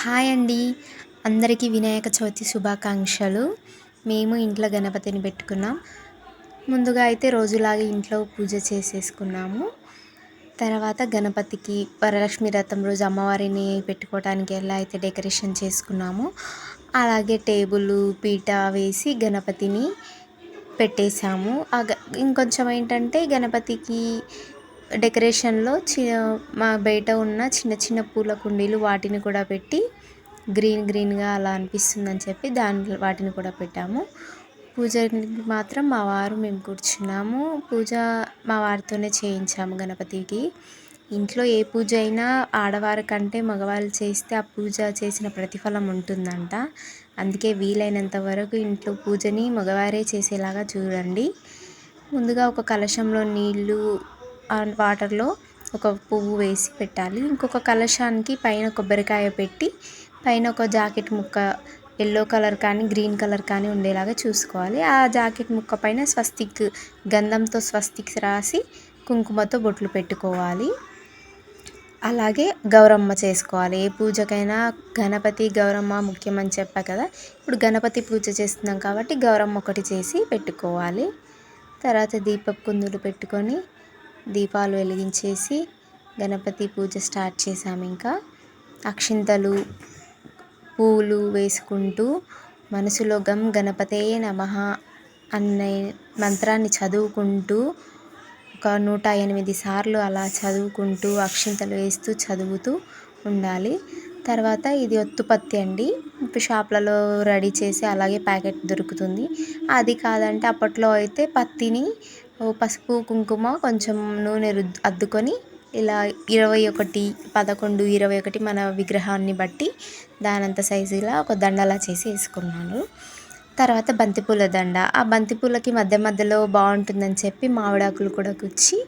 Hi అండి. అందరికీ వినాయక చవితి శుభాకాంక్షలు. మేము ఇంట్లో గణపతిని పెట్టుకున్నాం. ముందుగా అయితే రోజులాగే ఇంట్లో పూజ చేసేసుకున్నాము. తర్వాత గణపతికి వరలక్ష్మి రథం రోజు అమ్మవారిని పెట్టుకోవడానికి ఎలా అయితే డెకరేషన్ చేసుకున్నామో అలాగే టేబుల్ పీట వేసి గణపతిని పెట్టేశాము. ఇంకొంచెం ఏంటంటే గణపతికి డెకరేషన్లో చి మా బయట ఉన్న చిన్న చిన్న పూల కుండీలు వాటిని కూడా పెట్టి గ్రీన్ గ్రీన్గా అలా అనిపిస్తుందని చెప్పి దాని వాటిని కూడా పెట్టాము. పూజకి మాత్రం మా వారు మేము కూర్చున్నాము. పూజ మా వారితోనే చేయించాము గణపతికి. ఇంట్లో ఏ పూజ అయినా ఆడవారి కంటే మగవాళ్ళు చేస్తే ఆ పూజ చేసిన ప్రతిఫలం ఉంటుందంట. అందుకే వీలైనంత వరకు ఇంట్లో పూజని మగవారే చేసేలాగా చూడండి. ముందుగా ఒక కలశంలో నీళ్ళు వాటర్లో ఒక పువ్వు వేసి పెట్టాలి. ఇంకొక కలశానికి పైన కొబ్బరికాయ పెట్టి పైన ఒక జాకెట్ ముక్క ఎల్లో కలర్ కానీ గ్రీన్ కలర్ కానీ ఉండేలాగా చూసుకోవాలి. ఆ జాకెట్ ముక్క పైన స్వస్తిక్ గంధంతో స్వస్తిక్ రాసి కుంకుమతో బొట్లు పెట్టుకోవాలి. అలాగే గౌరమ్మ చేసుకోవాలి. ఏ పూజకైనా గణపతి గౌరమ్మ ముఖ్యమని చెప్పా కదా. ఇప్పుడు గణపతి పూజ చేస్తున్నాం కాబట్టి గౌరమ్మ ఒకటి చేసి పెట్టుకోవాలి. తర్వాత దీపపు కుందులు పెట్టుకొని దీపాలు వెలిగించేసి గణపతి పూజ స్టార్ట్ చేసాము ఇంకా. అక్షింతలు పూలు వేసుకుంటూ మనసులో గం గణపతే నమ అనే మంత్రాన్ని చదువుకుంటూ ఒక నూట ఎనిమిది సార్లు అలా చదువుకుంటూ అక్షింతలు వేస్తూ చదువుతూ ఉండాలి. తర్వాత ఇది ఒత్తుపత్తి అండి. ఇప్పుడు షాప్లలో రెడీ చేసి అలాగే ప్యాకెట్ దొరుకుతుంది. అది కాదంటే అప్పట్లో అయితే పత్తిని పసుపు కుంకుమ కొంచెం నూనె రుద్దు అద్దుకొని ఇలా ఇరవై ఒకటి పదకొండు ఇరవై ఒకటి మన విగ్రహాన్ని బట్టి దానంత సైజులా ఒక దండలా చేసి వేసుకున్నాను. తర్వాత బంతిపూల దండ. ఆ బంతిపూలకి మధ్య మధ్యలో బాగుంటుందని చెప్పి మామిడాకులు కూడా కుచ్చి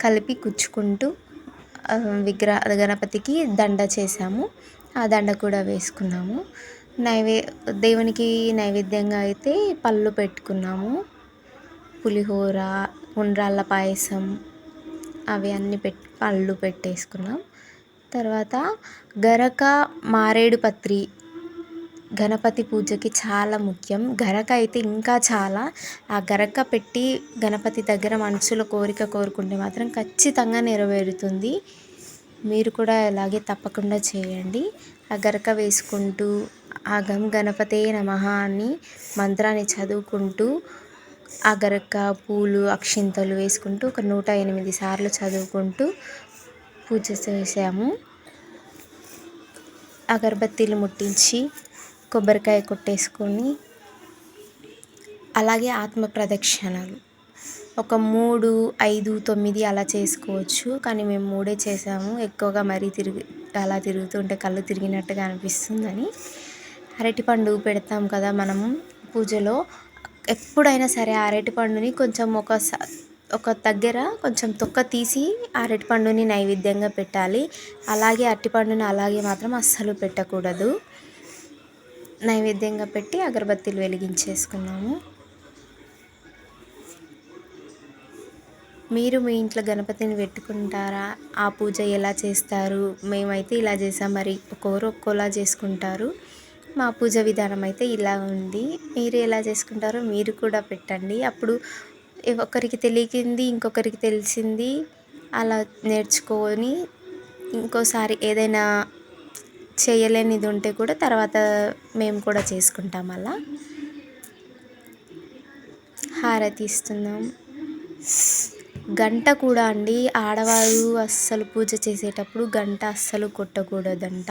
కలిపి కుచ్చుకుంటూ విగ్రహ గణపతికి దండ చేసాము ఆ దండ కూడా వేసుకున్నాము. నైవే దేవునికి నైవేద్యంగా అయితే పళ్ళు పెట్టుకున్నాము. పులిహోర ఉండ్రాళ్ళ పాయసం అవి అన్నీ పెట్టి పళ్ళు పెట్టేసుకున్నాం. తర్వాత గరక మారేడు పత్రి గణపతి పూజకి చాలా ముఖ్యం. గరక అయితే ఇంకా చాలా. ఆ గరక పెట్టి గణపతి దగ్గర మనసులో కోరిక కోరుకుంటే మాత్రం ఖచ్చితంగా నెరవేరుతుంది. మీరు కూడా అలాగే తప్పకుండా చేయండి. ఆ గరక వేసుకుంటూ ఆ గం గణపతే నమ అని మంత్రాన్ని చదువుకుంటూ అగరక్క పూలు అక్షింతలు వేసుకుంటూ ఒక నూట ఎనిమిది సార్లు చదువుకుంటూ పూజ చేసాము అగరబత్తీలు ముట్టించి కొబ్బరికాయ కొట్టేసుకొని అలాగే ఆత్మ ప్రదక్షిణలు. ఒక మూడు ఐదు తొమ్మిది అలా చేసుకోవచ్చు. కానీ మేము మూడే చేసాము ఎక్కువగా మరీ తిరిగి అలా తిరుగుతుంటే కళ్ళు తిరిగినట్టుగా అనిపిస్తుందని. అరటిపండు పెడతాం కదా మనము పూజలో. ఎప్పుడైనా సరే అరటిపండుని కొంచెం ఒక ఒక దగ్గర కొంచెం తొక్క తీసి అరటిపండుని నైవేద్యంగా పెట్టాలి. అలాగే అరటిపండుని అలాగే మాత్రం అస్సలు పెట్టకూడదు. నైవేద్యంగా పెట్టి అగరబత్తీలు వెలిగించేసుకున్నాము. మీరు మీ ఇంట్లో గణపతిని పెట్టుకుంటారా? ఆ పూజ ఎలా చేస్తారు? మేమైతే ఇలా చేసాం. మరి ఒక్కొక్కరు ఒక్కోలా చేసుకుంటారు. మా పూజ విధానం అయితే ఇలా ఉంది. మీరు ఎలా చేసుకుంటారో మీరు కూడా పెట్టండి. అప్పుడు ఒకరికి తెలియకింది ఇంకొకరికి తెలిసింది. అలా నేర్చుకొని ఇంకోసారి ఏదైనా చేయలేనిది ఉంటే కూడా తర్వాత మేము కూడా చేసుకుంటాం అలా. హారతి ఇస్తున్నాం. గంట కూడా అండి. ఆడవారు అస్సలు పూజ చేసేటప్పుడు గంట అస్సలు కొట్టకూడదంట.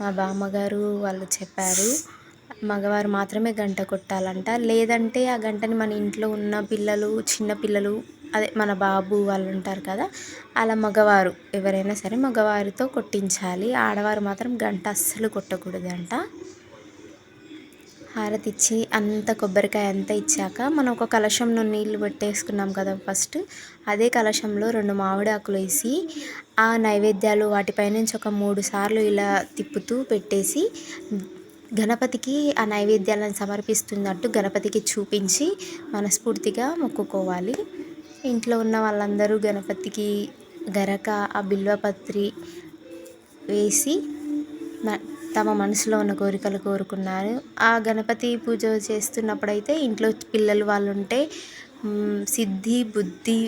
మా బామ్మగారు వాళ్ళు చెప్పారు మగవారు మాత్రమే గంట కొట్టాలంట. లేదంటే ఆ గంటని మన ఇంట్లో ఉన్న పిల్లలు చిన్న పిల్లలు అదే మన బాబు వాళ్ళు ఉంటారు కదా అలా మగవారు ఎవరైనా సరే మగవారితో కొట్టించాలి. ఆడవారు మాత్రం గంట అస్సలు కొట్టకూడదంట. హారతిచ్చి అంత కొబ్బరికాయ అంతా ఇచ్చాక మనం ఒక కలశంలో నీళ్ళు పెట్టేసుకున్నాం కదా ఫస్ట్. అదే కలశంలో రెండు మామిడాకులు వేసి ఆ నైవేద్యాలు వాటిపై నుంచి ఒక మూడు సార్లు ఇలా తిప్పుతూ పెట్టేసి గణపతికి ఆ నైవేద్యాలను సమర్పిస్తున్నట్టు గణపతికి చూపించి మనస్ఫూర్తిగా మొక్కుకోవాలి. ఇంట్లో ఉన్న వాళ్ళందరూ గణపతికి గరక ఆ బిల్వపత్రి వేసి మ- తమ మనసులో ఉన్న కోరికలు కోరుకున్నారు. ఆ గణపతి పూజ చేస్తున్నప్పుడైతే ఇంట్లో పిల్లలు వాళ్ళు ఉంటే సిద్ధి బుద్ధి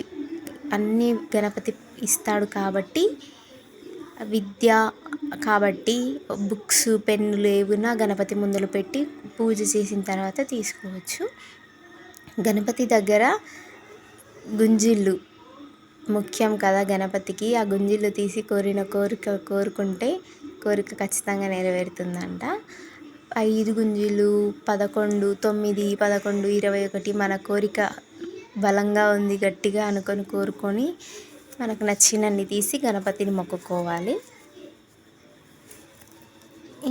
అన్నీ గణపతి ఇస్తాడు కాబట్టి విద్య కాబట్టి బుక్స్ పెన్నులు ఏవైనా గణపతి ముందులు పెట్టి పూజ చేసిన తర్వాత తీసుకోవచ్చు. గణపతి దగ్గర గుంజిళ్ళు ముఖ్యం కదా గణపతికి. ఆ గుంజిళ్ళు తీసి కోరిన కోరిక కోరుకుంటే కోరిక ఖచ్చితంగా నెరవేరుతుందంట. ఐదు గుంజీలు పదకొండు తొమ్మిది పదకొండు ఇరవై ఒకటి మన కోరిక బలంగా ఉంది గట్టిగా అనుకొని కోరుకొని మనకు నచ్చినన్ని తీసి గణపతిని మొక్కుకోవాలి.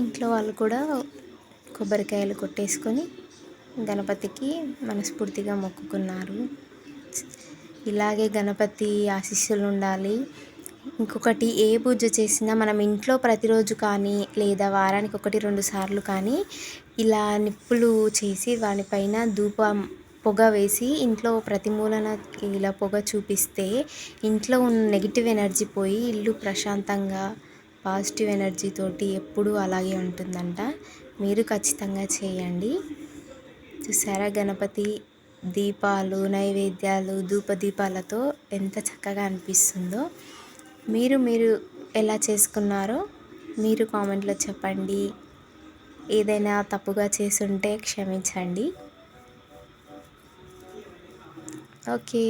ఇంట్లో వాళ్ళు కూడా కొబ్బరికాయలు కొట్టేసుకొని గణపతికి మనస్ఫూర్తిగా మొక్కుకున్నారు. ఇలాగే గణపతి ఆశీస్సులు ఉండాలి. ఇంకొకటి ఏ పూజ చేసినా మనం ఇంట్లో ప్రతిరోజు కానీ లేదా వారానికి ఒకటి రెండు సార్లు కానీ ఇలా నిప్పులు చేసి వానిపైన ధూపం పొగ వేసి ఇంట్లో ప్రతి మూలన ఇలా పొగ చూపిస్తే ఇంట్లో ఉన్న నెగిటివ్ ఎనర్జీ పోయి ఇల్లు ప్రశాంతంగా పాజిటివ్ ఎనర్జీతోటి ఎప్పుడూ అలాగే ఉంటుందంట. మీరు ఖచ్చితంగా చేయండి. చూసారా గణపతి దీపాలు నైవేద్యాలు ధూపదీపాలతో ఎంత చక్కగా అనిపిస్తుందో. మీరు మీరు ఎలా చేసుకున్నారో మీరు కామెంట్లో చెప్పండి. ఏదైనా తప్పుగా చేసుంటే క్షమించండి. ఓకే.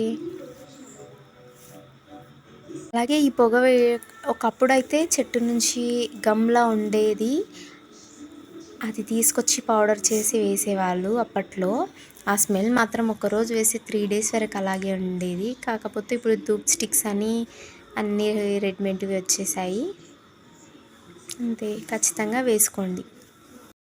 అలాగే ఈ పొగ ఒకప్పుడు ఒకప్పుడైతే చెట్టు నుంచి గమ్లా ఉండేది. అది తీసుకొచ్చి పౌడర్ చేసి వేసేవాళ్ళు అప్పట్లో. ఆ స్మెల్ మాత్రం ఒక రోజు వేసి త్రీ డేస్ వరకు అలాగే ఉండేది. కాకపోతే ఇప్పుడు ధూప్ స్టిక్స్ అని అన్నీ రెడీమేడ్వి వచ్చేసాయి. అంతే ఖచ్చితంగా వేసుకోండి.